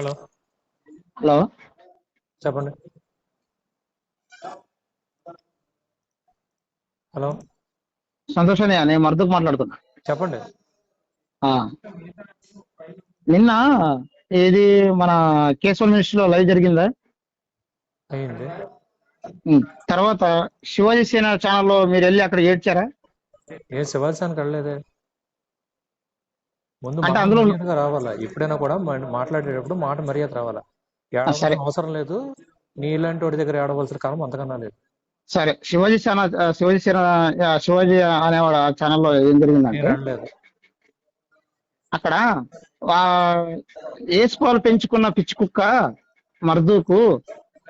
Hello hello చెప్పండి. Hello Santosh నేను మర్దుకు మాట్లాడుతున్నా. చెప్పండి. ఆ. నిన్న ఇది మన కేశవల్ మినిస్ట్రీలో లైవ్ జరిగిందా? అయ్యింది. ఉం. తర్వాత శివాజీ సేన ఛానల్లో మీరు వెళ్ళి అక్కడ ఏడ్చారా? ఏ శివాజానికి వెళ్ళలేదే. ముందు అంటే అందులో- రావాలా? ఎప్పుడైనా కూడా మాట్లాడేటప్పుడు మాట మర్యాద రావాలా. అవసరం లేదు. నీలాంటి వాడి దగ్గర ఏడవలసిన కాలం అంతకన్నా లేదు. సరే. శివాజీ సేన శివాజీ సేన శివాజీ అనేవాడు ఛానల్లో ఏం జరిగిందంటే అక్కడ ఏసుపాలు పెంచుకున్న పిచ్చి కుక్క మర్దూకు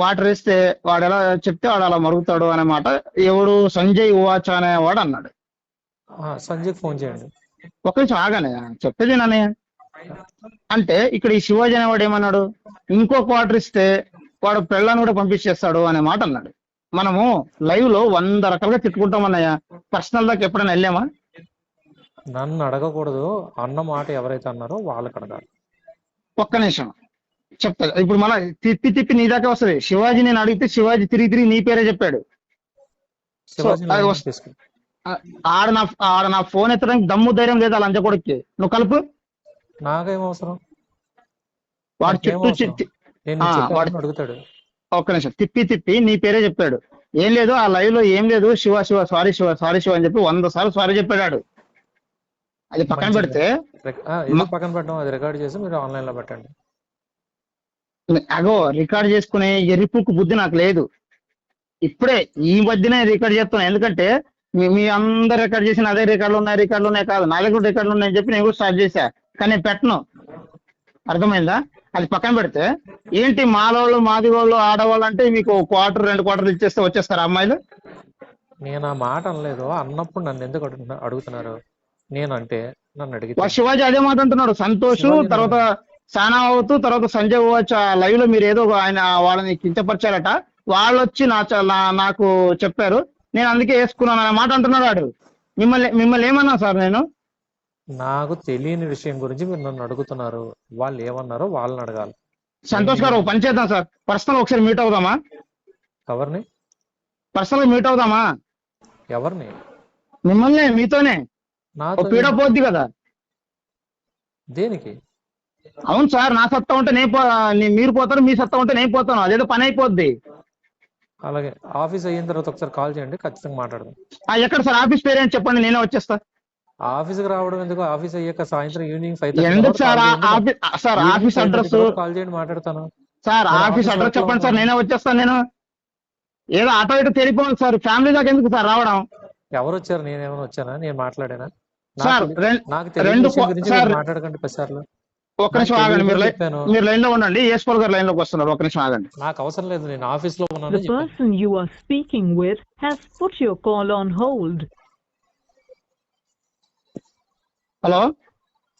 వాటర్ వేస్తే వాడు ఎలా చెప్తే వాడు అలా మరుగుతాడు అనే మాట ఎవడు సంజయ్ ఉవాచ అనేవాడు అన్నాడు. ఆ, సంజయ్కి ఫోన్ చేయండి. ఒక్క నిమిషం ఆగానే చెప్పేది నానే అంటే ఇక్కడ ఈ శివాజీ అనేవాడు ఏమన్నాడు? ఇంకో క్వార్టర్ ఇస్తే వాడు పెళ్ళాన్ని కూడా పంపించేస్తాడు అనే మాట అన్నాడు. మనము లైవ్లో వంద రకాలుగా తిట్టుకుంటాం అన్నయ్య. పర్సనల్ దాకా ఎప్పుడైనా వెళ్ళామా? నన్ను అడగకూడదు. అన్న మాట ఎవరైతే అన్నారో వాళ్ళకి అడగాలి. ఒక్క నిమిషం. చెప్తా. ఇప్పుడు మళ్ళా తిప్పి తిప్పి నీ దాకా వస్తుంది. శివాజీ నేను అడిగితే శివాజీ తిరిగి తిరిగి నీ పేరే చెప్పాడు. ఆడ నా ఆడ నా ఫోన్ ఎత్తడానికి దమ్ము ధైర్యం లేదా లంచ కొడుక్కి? నువ్వు కలుపు. నాకేం అవసరం? వాడు చుట్టూ అడుగుతాడు. ఒక్క నిమిషం. తిప్పి తిప్పి నీ పేరే చెప్పాడు ఏం లేదు ఆ లైవ్లో ఏం లేదు. శివ శివ సారీ శివ సారీ శివ అని చెప్పి వంద సార్లు సారీ చెప్పాడు అది పక్కన. పెడితే పక్కన పెట్టడం అది రికార్డ్ చేసి మీరు ఆన్లైన్లో పెట్టండి. అగో రికార్డ్ చేసుకునే ఎరిపుకు బుద్ధి నాకు లేదు. ఇప్పుడే ఈ మధ్యనే రికార్డ్ చేస్తున్నా. ఎందుకంటే మీ మీ అందరు రికార్డ్ చేసిన అదే రికార్డులు ఉన్నాయి రికార్డులు ఉన్నాయి కాదు. నా దగ్గర రికార్డులు ఉన్నాయని చెప్పి నేను కూడా స్టార్ట్ చేశా. కానీ నేను పెట్టను. అర్థమైందా? అది పక్కన పెడితే ఏంటి మాలోళ్ళు మాది వాళ్ళు ఆడవాళ్ళు అంటే మీకు క్వార్టర్ రెండు క్వార్టర్లు ఇచ్చేస్తే వచ్చేస్తారు అమ్మాయిలు? నేను ఆ మాట అనలేదు. అన్నప్పుడు నన్ను ఎందుకు అడుగుతున్నా- అడుగుతున్నారు? నేను అంటే నన్ను అడిగితే వా శివాజీ అదే మాట అంటున్నాడు. సంతోష్ తర్వాత సానా అవుతూ తర్వాత సంజయ్ వచ్చి ఆ లైవ్లో మీరు ఏదో ఒక ఆయన వాళ్ళని కించపరిచారట. వాళ్ళు వచ్చి నా- నాకు చెప్పారు. నేను అందుకే వేసుకున్నాను అనే మాట అంటున్నాడు వాడు. మిమ్మల్ని మిమ్మల్ని ఏమన్నా సార్ నేను? నాకు తెలియని విషయం గురించి మీరు నన్ను అడుగుతున్నారు. వాళ్ళు ఏమన్నారో వాళ్ళని అడగాలి. సంతోష్ గారు ఒక పని చేద్దాం సార్. పర్సనల్ ఒకసారి మీట్ అవుదామా? ఎవరిని? పర్సనల్ మీట్ అవుదామా? ఎవరిని? మిమ్మల్ని మీతోనే. పీడ పోద్ది కదా. దేనికి? అవును సార్ నా సత్తా ఉంటే నేను మీరు పోతారు మీ సత్తా ఉంటే నేను పోతాను. అదేదో పని అయిపోద్ది. అలాగే ఆఫీస్ అయిన తర్వాత ఒకసారి కాల్ చేయండి ఖచ్చితంగా మాట్లాడదాం. ఎక్కడ సార్? ఆఫీస్ పేరేంటి చెప్పండి నేనే వచ్చేస్తా. ఆఫీస్కి రావడం ఎందుకు? ఆఫీస్ అయ్యాక సాయంత్రం ఈవినింగ్ ఫైవ్ ఎందుకు sir? Office sir office address call చేయండి మాట్లాడతాను. సార్ ఆఫీస్ ఆఫీస్ అడ్రస్ చెప్పండి సార్. నేనే వచ్చేస్తాను నేను. ఏదో అటో ఇటు తెలిపోవాలి సార్ ఫ్యామిలీ దాకా ఎందుకు సార్ రావడం? ఎవరు వచ్చారు? నేనేమైనా వచ్చానా? నేను మాట్లాడానా? సార్ నాకు రెం- నాకు తెలియని రెండు ఒక్క నిమిషం ఆగండి మీరు. మీరు లైన్లో ఉండండి ఏస్పాల్ గారు లైన్లోకి వస్తున్నారు? ఒక నిమిషం ఆగండి. నాకు అవసరం లేదు నేను ఆఫీస్లో ఉన్నాను The person you are speaking with has put your call on hold. Hello?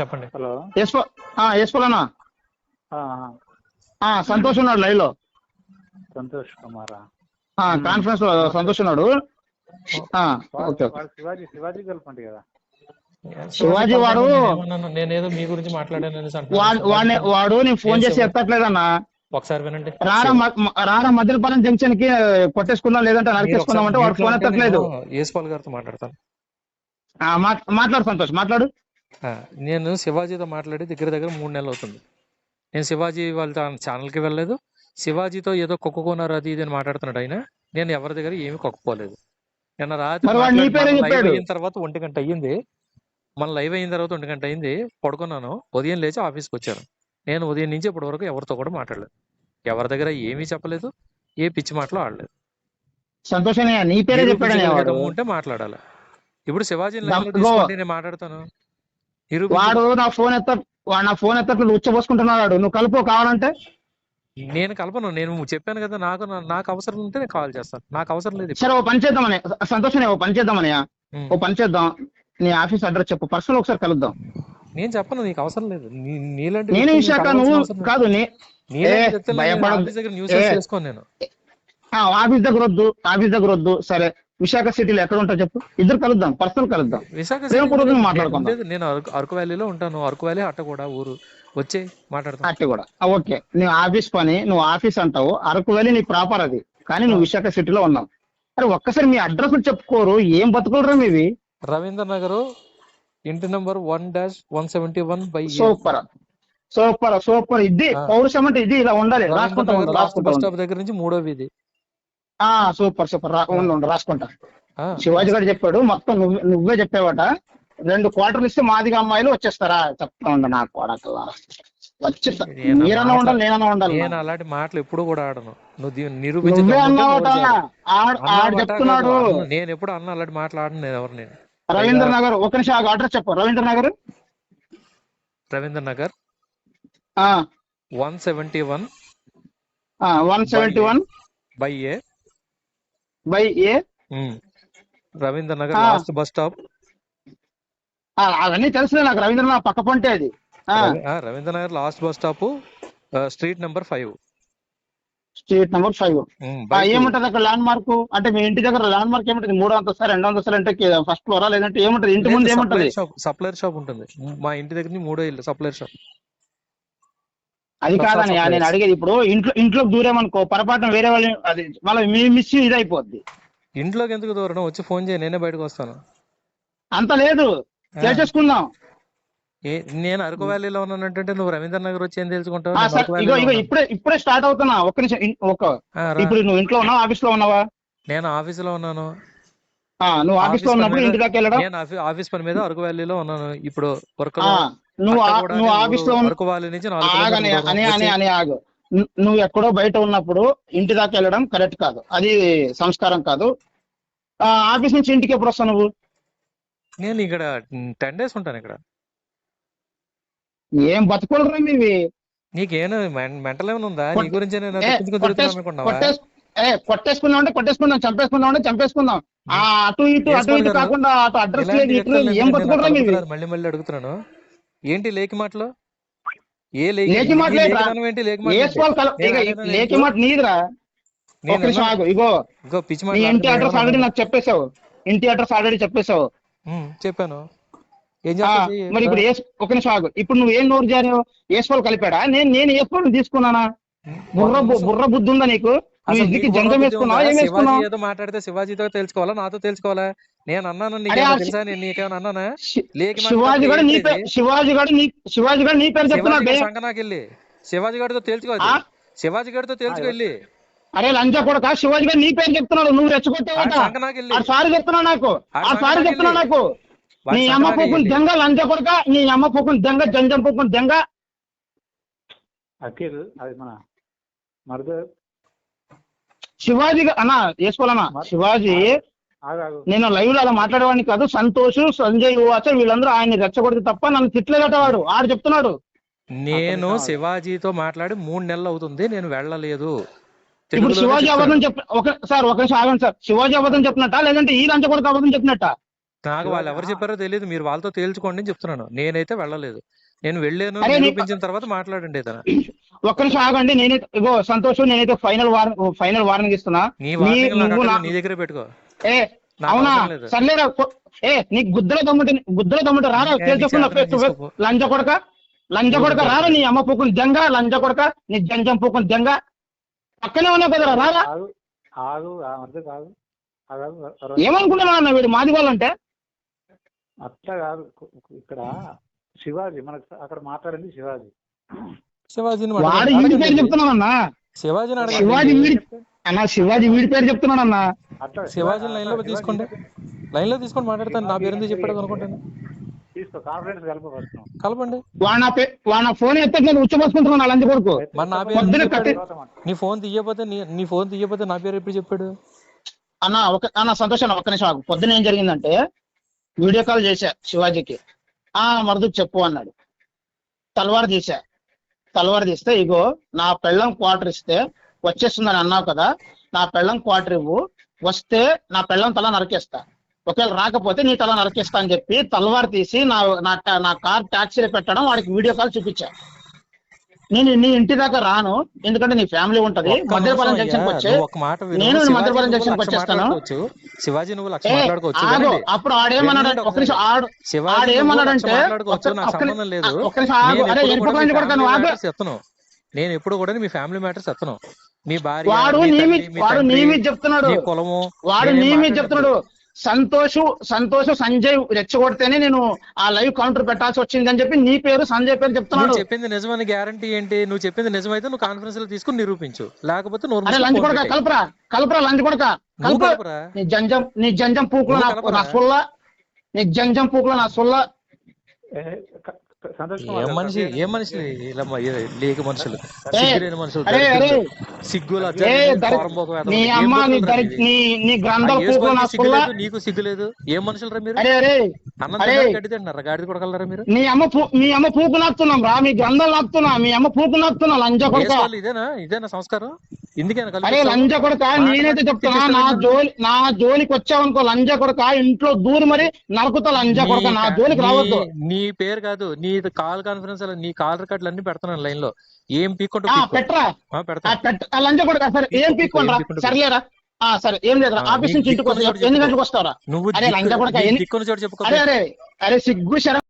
చెప్పండి. హలో? ఏస్పాల్ ఏస్పాల్ అన్న? ఆ, ఆ, సంతోష్ ఉన్నాడు లైవ్లో సంతోష్ కుమారా? కాన్ఫరెన్స్లో సంతోష్ ఉన్నాడు. ఆ, ఓకే శివాజీ శివాజీ కలపండి కదా? శివాజీ వాడు-? నేనేదో మీ గురించి మాట్లాడాను. వాడు నేను ఫోన్ చేసి ఎత్తట్లేదన్నా ఒకసారి వినండి. రారా రారా జంక్షన్కి కొట్టేసుకుందాం లేదంటే నరికేసుకుందాం అంటే వాడు ఫోన్ ఎత్తట్లేదు. యేసుపాల్ గారితో మాట్లాడతాను. మాట్లాడు సంతోష్ మాట్లాడు. నేను శివాజీతో మాట్లాడి దగ్గర దగ్గర మూడు నెలలు అవుతుంది. నేను శివాజీ వాళ్ళ ఛానల్కి వెళ్ళలేదు. శివాజీతో ఏదో కొక్కుకున్నారు అది ఇది అని మాట్లాడుతున్నాడు ఆయన. నేను ఎవరి దగ్గర ఏమీ కొక్కుకోలేదు. నిన్న రాత్రి తర్వాత ఒంటి గంట అయ్యింది. మన లైవ్ అయిన తర్వాత ఒంటి గంట అయింది పడుకున్నాను. ఉదయం లేచి ఆఫీస్కి వచ్చాను. నేను ఉదయం నుంచి ఇప్పటి వరకు ఎవరితో కూడా మాట్లాడలేదు. ఎవరి దగ్గర ఏమీ చెప్పలేదు ఏ పిచ్చి మాటలు ఆడలేదు. సంతోష్ అన్నయ్య నీ పేరే నిరూపించగలిగే ఉంటే మాట్లాడాలి. ఇప్పుడు తీసుకోండి నేను మాట్లాడతాను? వాడు నా ఫోన్ ఎత్త వాడు నా ఫోన్ ఎత్తట్లు ఉచ్చబోసుకుంటున్నాడు నువ్వు కలుపు కావాలంటే? నేను కలపను. నేను చెప్పాను కదా నాకు నాకు అవసరం ఉంటే నేను కాల్ చేస్తాను. నాకు అవసరం లేదు. సరే ఓ పని చేద్దామని. సంతోష్ ఓ పని చేద్దామని. ఓ పని చేద్దాం. నీ ఆఫీస్ అడ్రస్ చెప్పు. పర్సనల్ ఒకసారి కలుద్దాం. నేను చెప్పను నీకు అవసరం లేదు. నీలాంటి నేను విశాఖ నువ్వు. కాదు నేను. ఆఫీస్ దగ్గర వద్దు ఆఫీస్ దగ్గర వద్దు. సరే విశాఖ సిటీలో ఎక్కడ ఉంటావు చెప్పు. ఇద్దరు కలుద్దాం పర్సనల్ కలుద్దాం. విశాఖ సిటీ- మాట్లాడుకుందాం. నేను అరకు వ్యాలీలో ఉంటాను. అరకు వ్యాలీ అట్ట కూడా ఊరు. వచ్చే మాట్లాడతాం. అట్టి కూడా. ఓకే. నువ్వు ఆఫీస్ పని నువ్వు ఆఫీస్ అంటావు. అరకు వెళ్ళి నీ ప్రాపర్ అది. కానీ నువ్వు విశాఖ సిటీలో ఉన్నావు. అరే ఒక్కసారి మీ అడ్రస్ చెప్పుకోరు ఏం బతుకులరా మీవి? రవీంద్ర నగర్ ఇంటి number one dash one seventy one by super. Super super. ఇది. పౌరుషం అంటే ఇది ఇలా ఉండాలి రాసుకుంటా లాస్ట్ బస్. స్టాప్ దగ్గర నుంచి మూడో వీధి. ఆ సూపర్ సూపర్. ఉండు, రాసుకుంటా. శివాజీ గారు చెప్పాడు మొత్తం నువ్వే నువ్వే చెప్పావట. రెండు క్వార్టర్లు ఇస్తే మాదిగా అమ్మాయిలు వచ్చేస్తారా? చెప్తా ఉండు నా మీరన్నా మాట్లా- ఉండాలి నేనన్నా ఉండాలి. నేను అలాంటి మాటలు ఎప్పుడు కూడా ఆడను. నువ్వు నిరూపించే చెప్తున్నాడు. నేను ఎప్పుడు అన్న అలాంటి మాట్లాడను నేను ఎవరు నేను రవీంద్ర నగర్ ఒక నిమిషం అడ్రస్ చెప్పు. Ravindra Nagar Ravindra Nagar one seventy one one seventy one by A. By A. Ravindra Nagar. Last bus stop. అవన్నీ తెలుసులే నాకు. రవీంద్ర నా పక్క పంటే అది. Ravindra Nagar last bus stop street number five. Street number five. ఏముంటది అక్కడ ల్యాండ్ మార్క్ అంటే మీ ఇంటి దగ్గర ల్యాండ్ మార్క్ ఏముంటది? మూడో అంతస్తు రెండో అంతస్తు అంటే ఫస్ట్ ఫ్లోరా లేదంటే ఏముంటది? ఇంటి ముందు ఏముంటది? సప్లైర్ షాప్ ఉంటుంది. మా ఇంటి దగ్గర మూడో ఇల్లు సప్లైర్ షాప్. అది కాదని నేను అడిగేది ఇప్పుడు ఇంట్లో ఇంట్లోకి దూరేమనుకో పొరపాటున వేరే వాళ్ళు అది మళ్ళీ మీ మిస్ ఇది అయిపోద్ది. ఇంట్లోకి ఎందుకు దూరడం? వచ్చి ఫోన్ చేయి నేనే బయటకు వస్తాను. అంత లేదు. చేసేసుకుందాం. నేను అరకు వ్యాలీలో ఉన్నానంటే నువ్వు రవీంద్ర నగర్ వచ్చి ఏం తెలుసుకుంటావు? ఉన్నాను. ఇప్పుడే ఇప్పుడే స్టార్ట్ అవుతున్నా. ఒక్క నిమిషం ఒక. ఇప్పుడు నువ్వు ఇంట్లో ఉన్నావా ఆఫీస్లో ఉన్నావా? నేను ఆఫీసులో ఉన్నాను. ఆ, నువ్వు ఆఫీస్లో ఆఫీస్ ఉన్నప్పుడు ఇంటి దాకా వెళ్ళడం? నేను ఆఫీ- ఆఫీస్ పని మీద అరకు వ్యాలీలో ఉన్నాను. ఇప్పుడు వర్క్ నువ్వు నువ్వు ఆఫీస్లో అరకు వ్యాలీ నుంచి అని అని అని ఆగు. నువ్వు ఎక్కడో బయట ఉన్నప్పుడు ఇంటి దాకా వెళ్ళడం కరెక్ట్ కాదు. అది సంస్కారం కాదు. ఆ, ఆఫీస్ నుంచి ఇంటికి ఎప్పుడు వస్తావు నువ్వు? నేను ఇక్కడ టెన్ డేస్ ఉంటాను ఇక్కడ. ఏం బతుకోలరా మీవి? నీకేం మెంటల్ ఏమైనా ఉందా? నీ గురించి కొట్టేసుకుందాం అంటే కొట్టేసుకుందాం చంపేసుకుందాం అంటే చంపేసుకుందాం. ఆ అటు ఇటు అటు ఇటు. కాకుండా అటు అడ్రస్ లేదు ఇటు ఏం బతుకోలరా మీవి? మళ్ళీ మళ్ళీ అడుగుతున్నాను. ఏంటి లేకి మాటలు? ఏ లేకి లేకి ఈ మాటలే రా. లేఖనం ఏంటి లేకి లేకి మాట నీదిరా? ఇగో. ఇగో పిచ్చి ఇంటి అడ్రస్ ఆల్రెడీ? నాకు చెప్పేశావు. ఇంటి అడ్రస్ ఆల్రెడీ చెప్పేశావు. చెప్పాను ఏం ఆ, చేస్తావు చెయ్యి. మరి ఇప్పుడు ఒక నిమిషం ఆగు. ఇప్పుడు నువ్వు ఏం నోరు జారావు? ఏసుకోవాలి కలిపాడా? నేను నేను ఏసుకోవాలి తీసుకున్నానా? బుర్ర. బుర్ర బుద్ధి ఉందా నీకు? జంగం వేసుకున్నావా? ఏం? వేసుకున్నావు? ఏదో మాట్లాడితే శివాజీతో తెలుసుకోవాలా? నాతో తెలుసుకోవాలా? నేను అన్నాను తెలుసా? నేను నీకేమైనా అన్నానా? శివాజీ నీ? శివాజీ గారు నీ శివాజీ గారు నీ పేరు చెప్తున్నాడు నాకు వెళ్ళి శివాజీ గారితో తేల్చుకోవాలి ఆ? శివాజీ గారితో వెళ్ళి అరే లంచా కొడక? శివాజీ గారు నీ పేరు చెప్తున్నాడు. నువ్వు ఆ సారీ చెప్తున్నా నాకు. ఆ సారీ సంఘ చెప్తున్నా నాకు. నీ అమ్మ వెళ్ళి. దెంగ లంచా కొడక నీ అమ్మ పోకుని దెంగ జంజం పోకుని దెంగ. అఖిల్ అది మన మరుదు శివాజీ అన్న వేసుకోవాలన్నా. శివాజీ నేను లైవ్లో అలా మాట్లాడేవాడిని కాదు సంతోష్ సంజయ్ ఉవాచ వీళ్ళందరూ ఆయన్ని రెచ్చగొడితే తప్ప నన్ను తిట్టలేదట వాడు ఆడు చెప్తున్నాడు. నేను శివాజీతో మాట్లాడి మూడు నెలలు అవుతుంది నేను వెళ్ళలేదు. ఇప్పుడు శివాజీ. అబద్ధం చెప్ ఒక సార్ ఒక నిమిషం ఆగండి సార్. శివాజీ అబద్ధం చెప్పినట్ట? లేదంటే ఈ లంచ కొడుకు అబద్ధం చెప్పినట్ట? నాకు వాళ్ళు ఎవరు చెప్పారో తెలియదు మీరు వాళ్ళతో తేల్చుకోండి అని చెప్తున్నాను. నేనైతే వెళ్ళలేదు. నేను వెళ్ళాను నీ- నిరూపించిన తర్వాత మాట్లాడండి ఏదైనా. ఒక్క నిమిషం ఆగండి. నేనైతే ఇగో సంతోష్ నేనైతే ఫైనల్ వార్నింగ్ ఫైనల్ వార్నింగ్ ఇస్తున్నా. నీ నీ నా- నీ దగ్గరే పెట్టుకో. ఏ అవునా. సర్లేరా ఏ నీకు గుద్దలో దమ్ముంటే గుద్దలో దమ్ముంటే రారా? తేల్చుకున్న నీ. లంచ కొడక లంచ కొడక రారా? నీ అమ్మ పూకుని దెంగ లంచ కొడక నీ జంజం పూకుని దెంగ. పక్కనే ఉన్నావు కదరా రారా ఏమనుకుంటున్నావు అన్న వీడు? మాది వాళ్ళంటే? అట్లా కాదు. ఇక్కడ శివాజీ మనకు అక్కడ మాట్లాడింది శివాజీ. శివాజీని వాడు అడగండి. వీడి పేరు అన్న శివాజీని శివాజీ వీడి అన్న శివాజీ వీడి పేరు చెప్తున్నాడు అన్న అట్లా శివాజీని లైన్లో తీసుకోండి. లైన్లో తీసుకొని మాట్లాడతాను. నా పేరు ఎందుకు చెప్పాడు అనుకుంటాను. తీసుకో కాన్ఫిడెన్స్ కలపండి. వాడు నా పే వాడు నా ఫోన్ ఎత్తే నేను ఉచ్చబోసుకుంటున్నాను లంచ కొడుకు. మరి నా పేరు పొద్దున ఎందుకు కట్టి- చెప్పాడు? నీ ఫోన్ తీయకపోతే నీ నీ ఫోన్ తీయకపోతే నా పేరు ఎప్పుడు చెప్పాడు? అన్న ఒక అన్న సంతోష్ అన్న ఒక్క నిమిషం ఆగు. పొద్దున ఏం జరిగిందంటే వీడియో కాల్ చేశా శివాజీకి. ఆ మరదుకు చెప్పు అన్నాడు. తలవారు తీసా తలవారు తీస్తే ఇగో నా పెళ్ళం క్వార్టర్ ఇస్తే వచ్చేస్తుందని అన్నావు కదా నా పెళ్ళం క్వార్టర్ ఇవ్వు. వస్తే నా పెళ్ళం తల నరికేస్తా. ఒకవేళ రాకపోతే నీ తల నరికేస్తా అని చెప్పి తలవారు తీసి నా నా నా కార్ ట్యాక్సీలో పెట్టడం వాడికి వీడియో కాల్ చూపించా. నేను నీ ఇంటి దాకా రాను. ఎందుకంటే నీ ఫ్యామిలీ ఉంటది. మధ్యపాలెం జంక్షన్ వచ్చి. నేను మధ్యపాలెం లక్ష వచ్చేస్తాను. శివాజీ నువ్వు లక్ష మాట్లాడుకోవచ్చు. అప్పుడు ఆడేమన్నాడు ఒక్క నిమిషం ఆడు. ఆడేమన్నాడంటే సంబంధం లేదు. ఒక్క నిమిషం ఆగు. నేను అరే కూడా నేను ఎప్పుడు కూడా మీ ఫ్యామిలీ మ్యాటర్స్ ఎత్తను మీ భార్య వాడు నీ వాడు నీ చెప్తున్నాడు. కులము వాడు నీ. చెప్తున్నాడు. సంతోష్ సంతోష్ సంజయ్ రెచ్చగొడితేనే నేను ఆ లైవ్ కౌంటర్ పెట్టాల్సి వచ్చింది అని చెప్పి నీ పేరు సంజయ్ పేరు చెప్తున్నాడు చెప్పింది నిజమని గ్యారంటీ ఏంటి నువ్వు చెప్పింది నిజమైతే నువ్వు కాన్ఫరెన్స్లో తీసుకుని నిరూపించు లేకపోతే లంచ్ కొడక. కలపరా కలపరా లంచ్ కొడక కలపరా? నీ జంజం నీ జంజం పూకులో? నా సొల్ల నీ జంజం పూకులో నా సొల్ల ఏ, మనిషి ఏం మనుషులు ఇలా లేక మనుషులు? సిగ్గులేని మనుషులు ఏ నీకు? సిగ్గు లేదు? ఏం మనుషులరా మీరు? అన్నం గాడిద కొడగలరా మీరు? మీ అమ్మ పూ మీ అమ్మ పూకు నాకుతున్నాం రా మీ గ్రంథాలు నాకుతున్నా మీ అమ్మ పూకు నాకుతున్నా లంజ కొడక. యేసు వాళ్ళు ఇదేనా? ఇదేనా సంస్కారం? అరే? లంజ కొడక? నేనైతే చెప్తున్నా నా జోలి నా జోలికి వచ్చావనుకో లంజ కొడక? ఇంట్లో దూరి మరి నరుకుతా లంజ కొడక? నా జోలికి రావద్దు. నీ- పేరు కాదు నీ కాల్ కాన్ఫరెన్స్ నీ కాల్ రికార్డులు అన్ని పెడుతున్నాను లైన్లో ఏం పీక్కుంటూ ఆ పెడతా. లంజ కొడక సరే ఏం పీక్కోండి సర్లేరా. ఆ సరే ఏం లేదురా. ఆ, ఆఫీస్ నుంచి ఇంటికి ఎన్ని. గంటలకు వస్తావురా? నువ్వు అరే లంజ కొడక అరే అరే అరే సిగ్గు శరం